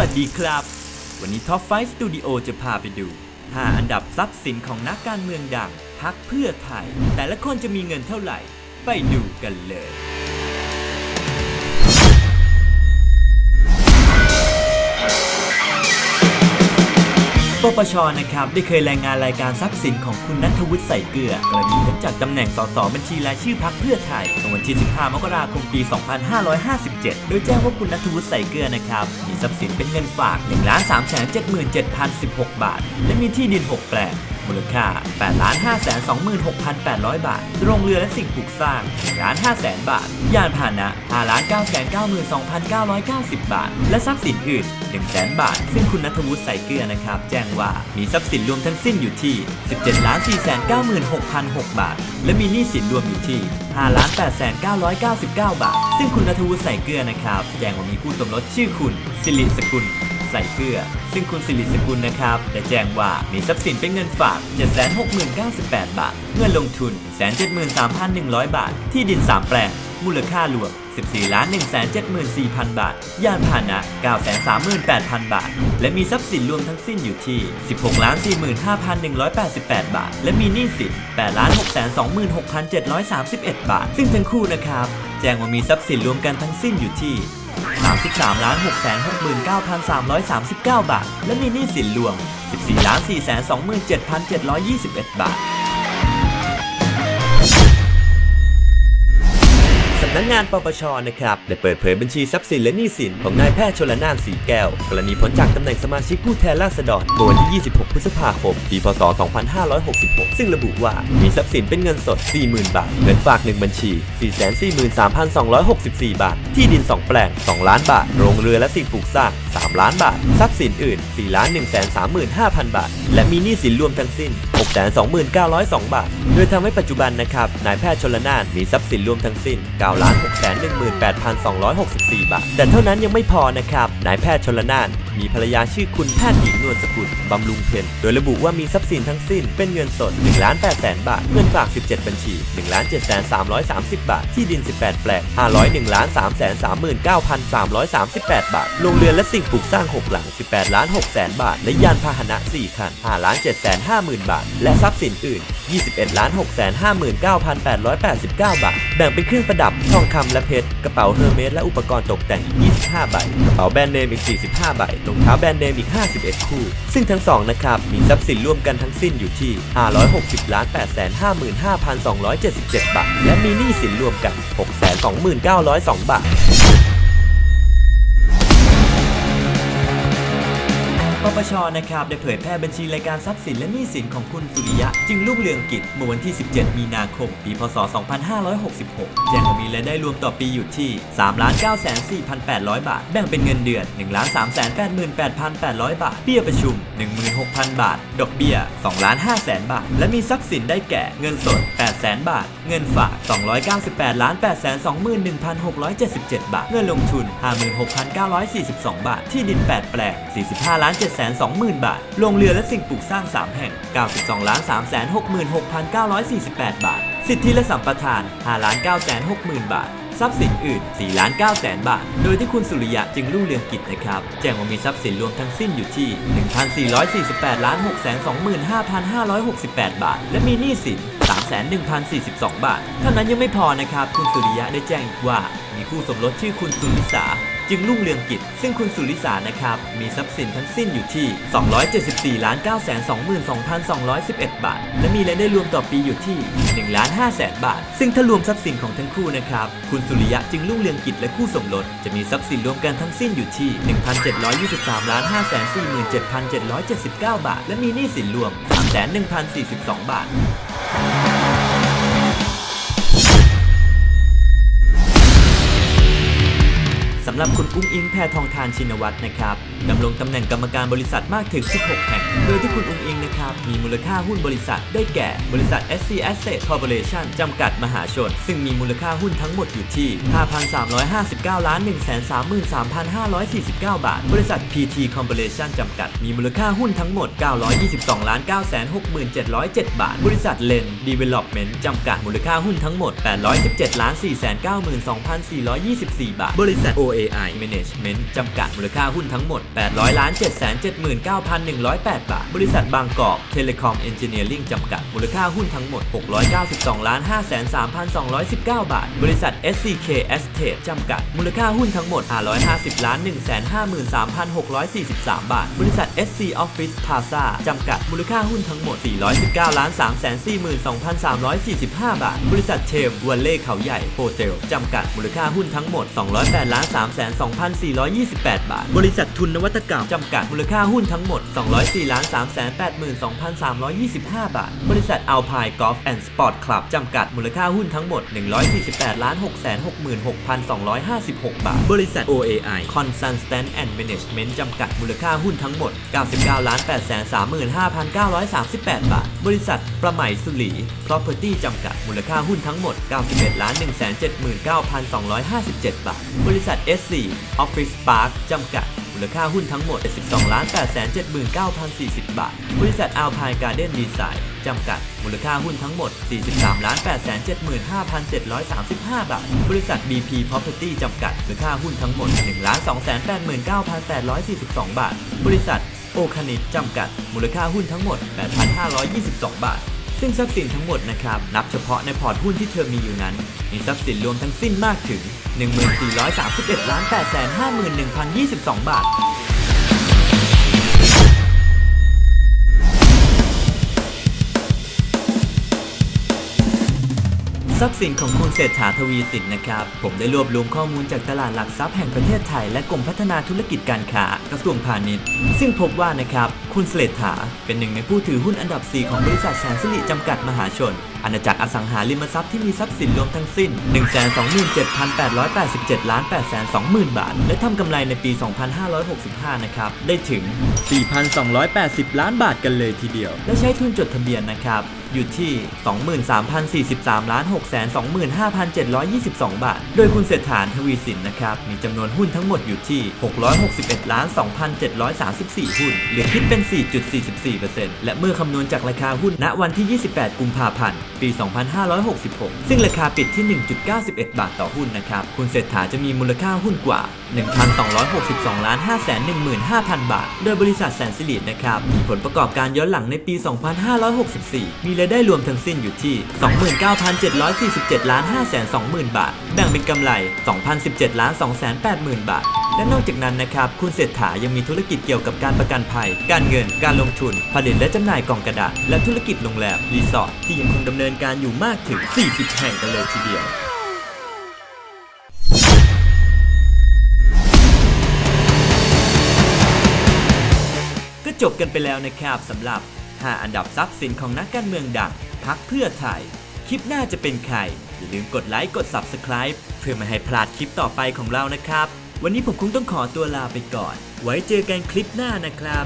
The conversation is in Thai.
วัสดีครับ วันนี้ Top 5 Studio จะพาไปดู 5 อันดับทรัพย์สินของนักการเมืองดังพักเพื่อไทย แต่ละคนจะมีเงินเท่าไหร่ ไปดูกันเลย ปชนะครับได้เคยรายงานรายการทรัพย์สินของคุณนัทวุฒิใส่เกลือกรณีพ้นจากตำแหน่งสสบัญชีรายชื่อพักเพื่อไทยในวันที่ 15 มกราคม ปี 2557 โดยแจ้งว่าคุณนัทวุฒิใส่เกลือนะครับมีทรัพย์สินเป็นเงินฝาก1 3 7 7 0 1 6 บาท และมีที่ดิน 6 แปลง มูลค่า 8 5 2 6 8 0 0 บาท โรงเรือและสิ่งปลูกสร้าง1ล้าน5แสนบาท ยานพาหนะ5ล้าน9 9 2 9 9 0 บาท และทรัพย์สินอื่น1แสนบาท ซึ่งคุณนัทวุฒิใส่เกลือนะครับ แจ้งว่ามีทรัพย์สินรวมทั้งสิ้นอยู่ที่ 17ล้าน4 9 6 0 0บาท และมีหนี้สินรวมอยู่ที่5ล้าน8 9 9 9 บาท ซึ่งคุณนัทวุฒิใส่เกลือนะครับ แจ้งว่ามีคู่สมรสชื่อคุณ สิริสกุล ใส่เกลือซึ่งคุณสิริสกุลนะครับได้แจ้งว่ามีทรัพย์สินเป็นเงินฝาก 760,098 บาท เงินลงทุน 173,100 บาท ที่ดิน 3 แปลง มูลค่ารวม 14ล้าน174,000 บาท ยานพาหนะ 938,000 บาท และมีทรัพย์สินรวมทั้งสิ้นอยู่ที่ 16ล้าน45,188 บาท และมีหนี้สิน8ล้าน626,731 บาท ซึ่งทั้งคู่นะครับ แจ้งว่ามีทรัพย์สินรวมกันทั้งสิ้นอยู่ที่ 33ล้าน6 6 9 3 3 9 บาท และมีหนี้สินรวม 14ล้าน4 2 7 7 2 1 บาทำนักงานปปชนะครับได้เปิดเผยบัญชีทรัพย์สินและหนี้สินของนายแพทย์ชลนานสีแก้ว กรณีพ้นจากตำแหน่งสมาชิกผู้แทนราษฎรเมื่อวันที่ 26 พฤษภาคม ปีพศ 2566 ซึ่งระบุว่ามีทรัพย์สินเป็นเงินสด 40,000 บาท เงินฝาก 1 บัญชี 443,264 บาท ที่ดิน 2 แปลง 2 ล้านบาท โรงเรือและสิ่งปลูกสร้าง 3 ล้านบาท ทรัพย์สินอื่น 4 ล้าน 135,000 บาท และมีหนี้สินรวมทั้งสิ้น 629,002 บาท โดยทำให้ปัจจุบันนะครับ นายแพทย์ชลนานมีทรัพย์สินรวมทั้งสิ้น9 6 1 8 2 6 4 บาท แต่เท่านั้นยังไม่พอนะครับ นายแพทย์ชลนาน มีภรรยาชื่อคุณแพทย์หญิงนวลสกุลบำรุงเพ็ญโดยระบุว่ามีทรัพย์สินทั้งสิ้นเป็นเงินสด1ล้าน8แสนบาท เงินฝาก 17 บัญชี1ล้าน7แสน330 บาท ที่ดิน 18 แปลง501ล้าน3แสน39,338 บาท โรงเรือนและสิ่งปลูกสร้าง 6 หลัง 18 ล้าน6แสนบาท และยานพาหนะ 4 คัน5ล้าน7แสน50,000 บาท และทรัพย์สินอื่น 21ล้าน6แสน59,889 บาท แบ่งเป็นเครื่องประดับ ทองคำและเพชร กระเป๋าเฮอร์เมสและอุปกรณ์ตกแต่งอีก25 ใบ กระเป๋าแบรนด์เนมอีก 45 ใบรองเท้าแบรนด์เนมอีก 51 คู่ ซึ่งทั้งสองนะครับ มีทรัพย์สินร่วมกันทั้งสิ้นอยู่ที่ 560ล้าน855,277 บาท และมีหนี้สินรวมกัน 629,002 บาท ปปชนะครับได้เผยแพร่บัญชีรายการทรัพย์สินและหนี้สินของคุณสุริยะ จึงรุ่งเรืองกิจเมื่อวันที่ 17 มีนาคม ปี พศ 2566 แจ้งว่ามีรายได้รวมต่อปีอยู่ที่ 3 9 4 8 0 0 บาท แบ่งเป็นเงินเดือน 1 3 8 8 8 0 0 บาท เบี้ยประชุม 16,000 บาท ดอกเบี้ย 2 5 0 0 0 0บาท และมีทรัพย์สินได้แก่เงินสด8 0 0 0 0 บาท เงินฝาก 298ล้าน8 2 1 6 7 7 บาท เงินลงทุน 56,942 บาท ที่ดิน 8 แปลง 45ล้าน7 2 0 0 0 0 บาท โรงเรือและสิ่งปลูกสร้าง 3 แห่ง 92ล้าน3 6 6 948 บาท สิทธิและสัมปทาน5ล้าน9 6 0 0 0 บาท ทรัพย์สินอื่น4ล้าน9แสนบาท โดยที่คุณสุริยะจึงรุ่งเรืองกิจนะครับ แจ้งว่ามีทรัพย์สินรวมทั้งสิ้นอยู่ที่ 1,448ล้าน6 2 5 5 6 8 บาท และมีหนี้สิน3,1,042 บาท เท่านั้นยังไม่พอนะครับ คุณสุริยะได้แจ้งอีกว่า มีคู่สมรสชื่อคุณสุริสา จึงรุ่งเรืองกิจ ซึ่งคุณสุริสานะครับ มีทรัพย์สินทั้งสิ้นอยู่ที่ 274ล้าน9 2 2 2 1 บาท และมีรายได้รวมต่อปีอยู่ที่1ล้าน5แสนบาท ซึ่งถ้ารวมทรัพย์สินของทั้งคู่นะครับ คุณสุริยะจึงรุ่งเรืองกิจและคู่สมรสจะมีทรัพย์สินรวมกันทั้งสิ้นอยู่ที่ 1,723ล้าน5 4 7 779 บาท และมีหนี้สินรวม 3 1 0 4 2 บาท สำหรับคุณอุ้งอิงแพทองทานชินวัตรนะครับดำรงตำแหน่งกรรมการบริษัทมากถึง 16 แห่ง โดยที่คุณอุ้งอิงนะครับ มีมูลค่าหุ้นบริษัทได้แก่ บริษัท SC Asset Corporation จำกัดมหาชน ซึ่งมีมูลค่าหุ้นทั้งหมดอยู่ที่ 5,359ล้าน133,549 บาท บริษัท PT Corporation จำกัด มีมูลค่าหุ้นทั้งหมด 922ล้าน967,707 บาท บริษัทเลน Development จำกัด มูลค่าหุ้นทั้งหมด 817ล้าน492,424 บาท บริษัท OA AI Management จำกัดมูลค่าหุ้นทั้งหมด 800ล้าน779,108 บาท บริษัทบางกอก Telecom Engineering จำกัด มูลค่าหุ้นทั้งหมด 692ล้าน503,219 บาท บริษัท SCK Estate จำกัด มูลค่าหุ้นทั้งหมด 550ล้าน153,643 บาท บริษัท SC Office Plaza จำกัด มูลค่าหุ้นทั้งหมด 419ล้าน342,345 บาท บริษัทเทมวัลเล่เขาใหญ่โฮเทลจำกัด มูลค่าหุ้นทั้งหมด 208ล้าน3 3,2,428 บาท บริษัททุนนวัตกรรมจำกัดมูลค่าหุ้นทั้งหมด 204ล้าน382,325 บาท บริษัทอัลพายกอล์ฟแอนด์สปอร์ตคลับจำกัดมูลค่าหุ้นทั้งหมด 148ล้าน666,256 บาท บริษัท OAI Consultant and Management จำกัดมูลค่าหุ้นทั้งหมด 99ล้าน835,938 บาท บริษัทประไหมสุรี Property จำกัดมูลค่าหุ้นทั้งหมด 91ล้าน179,257 บาท บริษัท SC Office Park จำกัด มูลค่าหุ้นทั้งหมด 12 879,040 บาท บริษัท Alpine Garden Design จำกัด มูลค่าหุ้นทั้งหมด 43,875,735 บาท บริษัท BP Property จำกัด มูลค่าหุ้นทั้งหมด 1,289,842 บาท บริษัทโอคานิจำกัด มูลค่าหุ้นทั้งหมด 8,522 บาท ซึ่งทรัพย์สินทั้งหมดนะครับนับเฉพาะในพอร์ตหุ้นที่เธอมีอยู่นั้น มีทรัพย์สินรวมทั้งสิ้นมากถึง 1431ล้าน851,022 บาท ทรัพย์สินของคุณเศรษฐาทวีสินนะครับ ผมได้รวบรวมข้อมูลจากตลาดหลักทรัพย์แห่งประเทศไทยและกรมพัฒนาธุรกิจการค้ากระทรวงพาณิชย์ ซึ่งพบว่านะครับ คุณเศรษฐาเป็นหนึ่งในผู้ถือหุ้นอันดับ 4 ของบริษัทแสนสิริจำกัดมหาชน อาณาจักรอสังหาริมทรัพย์ที่มีทรัพย์สินรวมทั้งสิ้น 127,887 ล้าน820,000 บาท และทำกำไรในปี 2565 นะครับ ได้ถึง 4,280 ล้านบาทกันเลยทีเดียว และใช้ทุนจดทะเบียนนะครับ อยู่ที่ 23,043 ล้าน625,722 บาท โดยคุณเศรษฐานทวีสินนะครับ มีจำนวนหุ้นทั้งหมดอยู่ที่ 661 ล้าน 2,734 หุ้น หรือคิดเป็น 4.44%และเมื่อคำนวณจากราคาหุ้นณวันที่ 28 กุมภาพันธ์ปี 2566 ซึ่งราคาปิดที่ 1.91 บาทต่อหุ้นนะครับ คุณเศรษฐาจะมีมูลค่าหุ้นกว่า 1,262ล้าน515,000 บาท โดยบริษัทแสนสิรินะครับ มีผลประกอบการย้อนหลังในปี 2564 มีรายได้รวมทั้งสิ้นอยู่ที่ 29,747ล้าน520,000 บาท แบ่งเป็นกำไร 2,017ล้าน280,000 บาท และนอกจากนั้นนะครับ คุณเศรษฐายังมีธุรกิจเกี่ยวกับการประกันภัย การเงิน การลงทุน ผลิตและจำหน่ายกล่องกระดาษ และธุรกิจโรงแรมรีสอร์ทที่ยังคงดำเนินการอยู่มากถึง 40 แห่งกันเลยทีเดียวก็จบกันไปแล้วนะครับสำหรับ 5 อันดับทรัพย์สินของนักการเมืองดังพักเพื่อไทย คลิปหน้าจะเป็นใครอย่าลืมกดไลค์กด Subscribe เพื่อไม่ให้พลาดคลิปต่อไปของเรานะครับ วันนี้ผมคงต้องขอตัวลาไปก่อน ไว้เจอกันคลิปหน้านะครับ